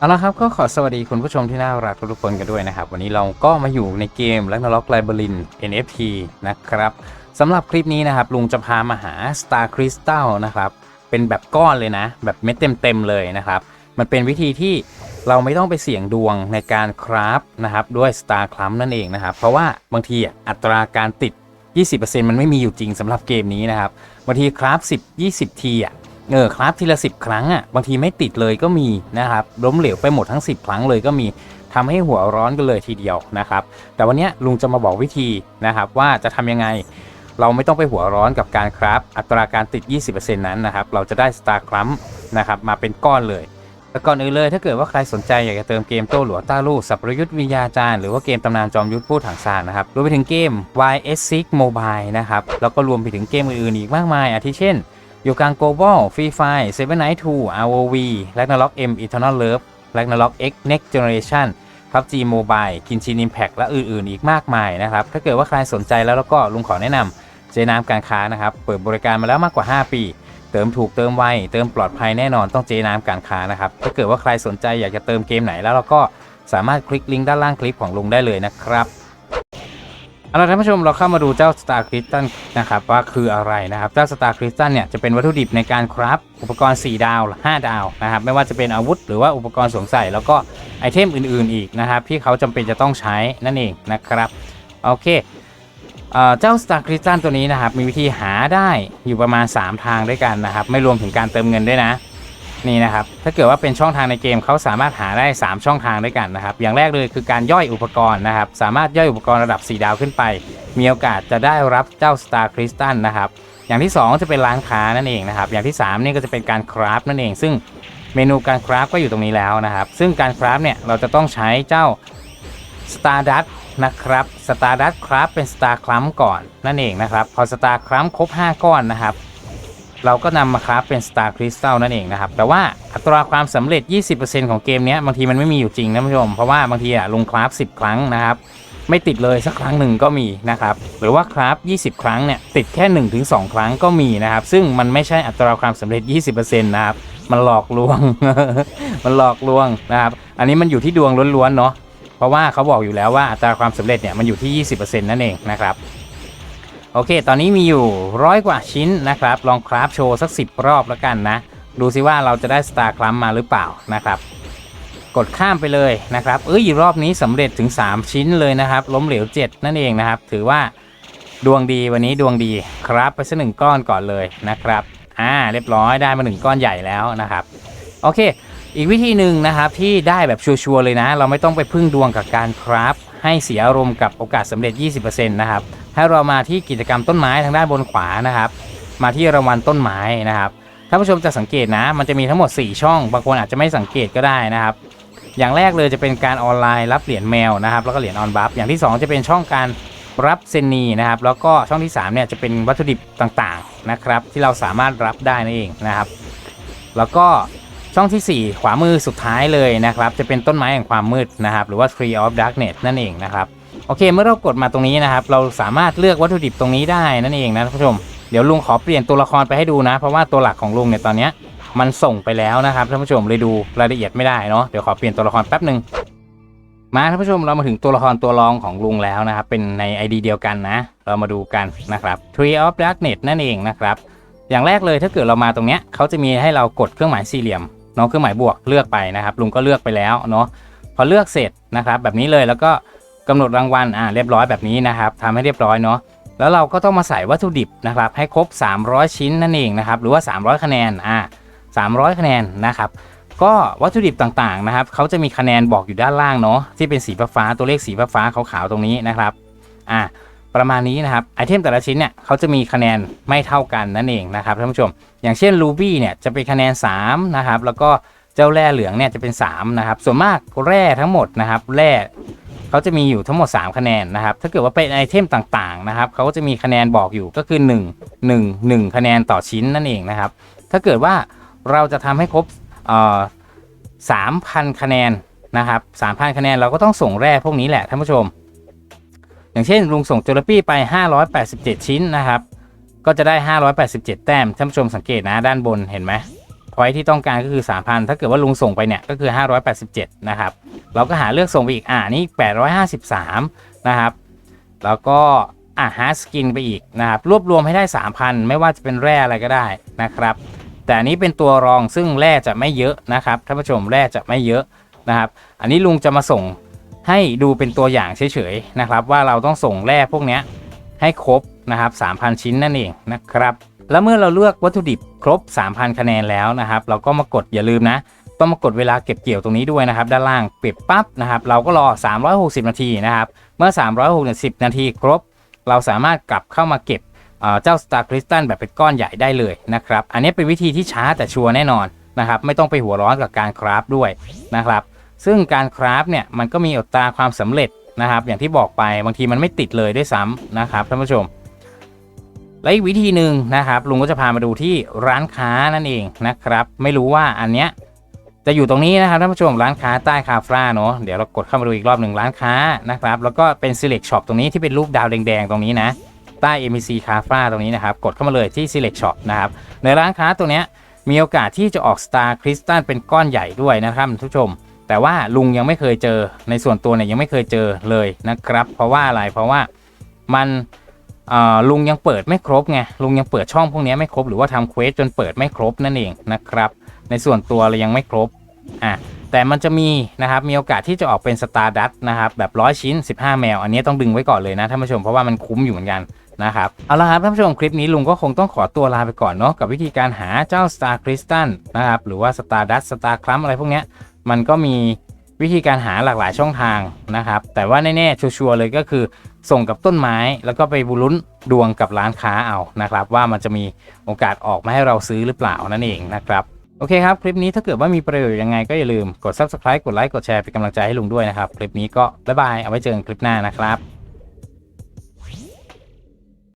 เอาละครับก็ขอสวัสดีคุณผู้ชมที่น่ารักทุกๆคนกันด้วยนะครับ วันนี้เราก็มาอยู่ในเกม Ragnarok l i b r a r i n NFT นะครับสำหรับคลิปนี้นะครับ ลุงจะพามาหา Star Crystal นะครับ เป็นแบบก้อนเลยนะ แบบเม็ดเต็มๆเลยนะครับ มันเป็นวิธีที่เราไม่ต้องไปเสี่ยงดวงในการคราฟนะครับ ด้วย Star c l u m นั่นเองนะครับ เพราะว่าบางทีอัตราการติด 20%มันไม่มีอยู่จริงสำหรับเกมนี้นะครับบางทีคราฟ10 20 ทีอะ เออครับทีละ 10 ครั้งอะบางทีไม่ติดเลยก็มีนะครับล้มเหลวไปหมดทั้ง 10 ครั้งเลยก็มีทำให้หัวร้อนกันเลยทีเดียวนะครับ แต่วันนี้ลุงจะมาบอกวิธีนะครับว่าจะทำยังไง เราไม่ต้องไปหัวร้อนกับการครับอัตราการติด 20%นั้นนะครับเราจะได้ Star c l u m p นะครับมาเป็นก้อนเลยแต่ก่อนอื่นเลยถ้าเกิดว่าใครสนใจอยากจะเติมเกมโต้หลัวต้าลู่สับรยุทธวิญญาจารย์ หรือว่าเกมตำนานจอมยุทธพูดถังซานนะครับรวมไปถึงเกม YS6 Mobile นะครับแล้วก็รวมไปถึงเกมอื่นๆอีกมากมายอาทิเช่น อยู่กลาง Global Free Fire Seven Night 2 ROV Ragnarok M Eternal Love Ragnarok X Next Generation PUBG Mobile Genshin Impact และอื่นๆ อีกมากมายนะครับ ถ้าเกิดว่าใครสนใจแล้วแล้วก็ลุงขอแนะนำเจน้ำการค้านะครับ เปิดบริการมาแล้วมากกว่า 5 ปี เติมถูกเติมไว เติมปลอดภัยแน่นอนต้องเจน้ำการค้านะครับ ถ้าเกิดว่าใครสนใจอยากจะเติมเกมไหนแล้วเราก็สามารถคลิกลิงก์ด้านล่างคลิปของลุงได้เลยนะครับ เอาละท่านผู้ชมเราเข้ามาดูเจ้า Star Crystal นะครับว่าคืออะไรนะครับเจ้า Star Crystal เนี่ยจะเป็นวัตถุดิบในการคราฟอุปกรณ์ 4 ดาว 5 ดาวนะครับไม่ว่าจะเป็นอาวุธ หรือว่าอุปกรณ์สวมใส่ แล้วก็ไอเทมอื่นๆอีกนะครับที่เขาจำเป็นจะต้องใช้นั่นเองนะครับโอเคเจ้า Star Crystal ตัวนี้นะครับมีวิธีหาได้อยู่ประมาณ 3 ทางด้วยกันนะครับไม่รวมถึงการเติมเงินด้วยนะ นี่นะครับ ถ้าเกิดว่าเป็นช่องทางในเกมเขาสามารถหาได้ 3 ช่องทางด้วยกันนะครับ อย่างแรกเลยคือการย่อยอุปกรณ์นะครับ สามารถย่อยอุปกรณ์ระดับ 4 ดาวขึ้นไป มีโอกาสจะได้รับเจ้า Star Crystal นะครับ อย่างที่ 2 จะเป็นร้านค้านั่นเองนะครับ อย่างที่ 3 นี่ก็จะเป็นการคราฟนั่นเอง ซึ่งเมนูการคราฟก็อยู่ตรงนี้แล้วนะครับ ซึ่งการคราฟเนี่ยเราจะต้องใช้เจ้า Stardust นะครับ Stardust ครับเป็น Star c l u m p ก่อนนั่นเองนะครับ พอ Star c l u m p ครบ 5 ก้อนนะครับ เราก็นำมาคราฟเป็น Star Crystal นั่นเองนะครับ แต่ว่าอัตราความสำเร็จ 20%ของเกมนี้บางทีมันไม่มีอยู่จริงนะผู้ชม เพราะว่าบางทีอะลงคราฟ 10 ครั้งนะครับ ไม่ติดเลยสักครั้งหนึ่งก็มีนะครับ หรือว่าคราฟ 20 ครั้งเนี่ยติดแค่ 1-2 ครั้งก็มีนะครับ ซึ่งมันไม่ใช่อัตราความสำเร็จ 20%นะครับ มันหลอกลวง มันหลอกลวงนะครับ อันนี้มันอยู่ที่ดวงล้วนๆเนาะ เพราะว่าเขาบอกอยู่แล้วว่าอัตราความสำเร็จเนี่ยมันอยู่ที่ 20%นั่นเองนะครับ โอเค ตอนนี้มีอยู่ร้อยกว่าชิ้นนะครับ ลองคราฟโชว์สัก 10 รอบแล้วกันนะ ดูซิว่าเราจะได้สตาร์คลัมมาหรือเปล่านะครับ กดข้ามไปเลยนะครับ เอ้ยรอบนี้สำเร็จถึง 3 ชิ้นเลยนะครับ ล้มเหลว 7 นั่นเองนะครับ ถือว่าดวงดีวันนี้ดวงดีครับไปสักหนึ่งก้อนก่อนเลยนะครับ อ่า เรียบร้อยได้มาหนึ่งก้อนใหญ่แล้วนะครับ โอเค อีกวิธีหนึ่งนะครับที่ได้แบบชัวร์ๆเลยนะ เราไม่ต้องไปพึ่งดวงกับการคราฟให้เสียอารมณ์กับโอกาสสำเร็จ 20%นะครับ ให้เรามาที่กิจกรรมต้นไม้ทางด้านบนขวานะครับ มาที่รางวัลต้นไม้นะครับท่านผู้ชมจะสังเกตนะ มันจะมีทั้งหมด 4 ช่อง บางคนอาจจะไม่สังเกตก็ได้นะครับ อย่างแรกเลยจะเป็นการออนไลน์รับเหรียญแมวนะครับ แล้วก็เหรียญออนบัฟอย่างที่ 2 จะเป็นช่องการรับเซนนีนะครับ แล้วก็ช่องที่3เนี่ยจะเป็นวัตถุดิบต่างๆนะครับ ที่เราสามารถรับได้นั่นเองนะครับ แล้วก็ช่องทีสี่4 ขวามือสุดท้ายเลยนะครับ จะเป็นต้นไม้แห่งความมืดนะครับ หรือว่า Tree of Darkness นั่นเองนะครับ โอเค เมื่อเรากดมาตรงนี้นะครับ เราสามารถเลือกวัตถุดิบตรงนี้ได้นั่นเองนะท่านผู้ชม เดี๋ยวลุงขอเปลี่ยนตัวละครไปให้ดูนะ เพราะว่าตัวหลักของลุงเนี่ยตอนนี้มันส่งไปแล้วนะครับท่านผู้ชมเลยดูรายละเอียดไม่ได้เนาะเดี๋ยวขอเปลี่ยนตัวละครแป๊บหนึ่งมาท่านผู้ชมเรามาถึงตัวละครตัวรองของลุงแล้วนะครับ เป็นใน ID เดียวกันนะ เรามาดูกันนะครับ Tree of Darkness นั่นเองนะครับ อย่างแรกเลยถ้าเกิดเรามาตรงเนี้ยเขาจะมีให้เรากดเครื่องหมายสี่เหลี่ยมเนาะเครื่องหมายบวกเลือกไปนะครับ ลุงก็เลือกไปแล้วเนาะพอเลือกเสร็จนะครับ แบบนี้เลยแล้วก็ กำหนดรางวัลอ่าเรียบร้อยแบบนี้นะครับทำให้เรียบร้อยเนาะแล้วเราก็ต้องมาใส่วัตถุดิบนะครับให้ครบ 300 ชิ้นนั่นเองนะครับหรือว่า 300 คะแนนอ่า300 คะแนนนะครับก็วัตถุดิบต่างๆนะครับเขาจะมีคะแนนบอกอยู่ด้านล่างเนาะที่เป็นสีฟ้าตัวเลขสีฟ้าขาวๆตรงนี้นะครับอ่าประมาณนี้นะครับไอเทมแต่ละชิ้นเนี่ยเขาจะมีคะแนนไม่เท่ากันนั่นเองนะครับท่านผู้ชม อย่างเช่น Ruby เนี่ยจะเป็นคะแนน3นะครับแล้วก็เจ้าแร่เหลืองเนี่ยจะเป็น3นะครับส่วนมากแร่ทั้งหมดนะครับแร่ เขาจะมีอยู่ทั้งหมด 3 คะแนนนะครับ ถ้าเกิดว่าเป็นไอเทมต่างๆนะครับเขาก็จะมีคะแนนบอกอยู่ก็คือ 1 1 1 คะแนนต่อชิ้นนั่นเองนะครับ ถ้าเกิดว่าเราจะทำให้ครบเอ่อ3,000คะแนนนะครับ3,000คะแนนเราก็ต้องส่งแร่พวกนี้แหละท่านผู้ชม อย่างเช่นลุงส่งจูลปี้ไป 587 ชิ้นนะครับ ก็จะได้ 587 แต้มท่านผู้ชมสังเกตนะด้านบนเห็นไหม พอยที่ต้องการก็คือ 3,000 ถ้าเกิดว่าลุงส่งไปเนี่ยก็คือ 587 นะครับ เราก็หาเลือกส่งไปอีก อ่านี่ 853 นะครับ แล้วก็อะหาสกินไปอีกนะครับ รวบรวมให้ได้ 3,000 ไม่ว่าจะเป็นแร่อะไรก็ได้นะครับ แต่อันนี้เป็นตัวรองซึ่งแร่จะไม่เยอะนะครับท่านผู้ชมแร่จะไม่เยอะนะครับ อันนี้ลุงจะมาส่งให้ดูเป็นตัวอย่างเฉยๆนะครับ ว่าเราต้องส่งแร่พวกนี้ให้ครบนะครับ 3,000 ชิ้นนั่นเองนะครับ แล้วเมื่อเราเลือกวัตถุดิบครบ 3,000 คะแนนแล้วนะครับ เราก็มากดอย่าลืมนะ ต้องมากดเวลาเก็บเกี่ยวตรงนี้ด้วยนะครับ ด้านล่างเปิดปั๊บนะครับ เราก็รอ 360 นาทีนะครับ เมื่อ 360 นาทีครบ เราสามารถกลับเข้ามาเก็บเอ่อเจ้า Star Crystal แบบเป็นก้อนใหญ่ได้เลยนะครับ อันนี้เป็นวิธีที่ช้าแต่ชัวร์แน่นอนนะครับ ไม่ต้องไปหัวร้อนกับการคราฟด้วยนะครับ ซึ่งการคราฟเนี่ยมันก็มีอัตราความสำเร็จนะครับ อย่างที่บอกไปบางทีมันไม่ติดเลยด้วยซ้ำนะครับท่านผู้ชม และอีกวิธีหนึ่งนะครับลุงก็จะพามาดูที่ร้านค้านั่นเองนะครับ ไม่รู้ว่าอันเนี้ยจะอยู่ตรงนี้นะครับท่านผู้ชมร้านค้าใต้คาฟราเนาะเดี๋ยวเรากดเข้ามาดูอีกรอบหนึ่งร้านค้านะครับ แล้วก็เป็น select shop ตรงนี้ที่เป็นรูปดาวแดงๆตรงนี้นะใต้ MBC คาฟราตรงนี้นะครับ กดเข้ามาเลยที่ select shop นะครับในร้านค้าตัวเนี้ยมีโอกาสที่จะออก Star Crystal เป็นก้อนใหญ่ด้วยนะครับท่านผู้ชม แต่ว่าลุงยังไม่เคยเจอในส่วนตัวเนี่ยยังไม่เคยเจอเลยนะครับ เพราะว่าอะไรเพราะว่ามัน ลุงยังเปิดไม่ครบไงลุงยังเปิดช่องพวกนี้ไม่ครบหรือว่าทำเควสจนเปิดไม่ครบนั่นเองนะครับในส่วนตัวเรายังไม่ครบอะแต่มันจะมีนะครับมีโอกาสที่จะออกเป็นสตาร์ดัตนะครับแบบร้อยชิ้น 15 แมว อันนี้ต้องดึงไว้ก่อนเลยนะท่านผู้ชมเพราะว่ามันคุ้มอยู่เหมือนกันนะครับเอาละครับท่านผู้ชมคลิปนี้ลุงก็คงต้องขอตัวลาไปก่อนเนาะกับวิธีการหาเจ้า Star Crystal นะครับหรือว่า Star Dust Star c l u m อะไรพวกนี้มันก็มีวิธีการหาหลากหลายช่องทางนะครับแต่ว่าแน่ๆชัวร์ๆเลยก็คือ ส่งกับต้นไม้แล้วก็ไปบุลุ้นดวงกับร้านค้าเอานะครับ ว่ามันจะมีโอกาสออกมาให้เราซื้อหรือเปล่านั่นเองนะครับโอเคครับ คลิปนี้ถ้าเกิดว่ามีประโยชน์ยังไงก็อย่าลืมกด subscribe กดไลค์กดแชร์เป็นกำลังใจให้ลุงด้วยนะครับ คลิปนี้ก็บ๊ายบายเอาไว้เจอกันคลิปหน้านะครับ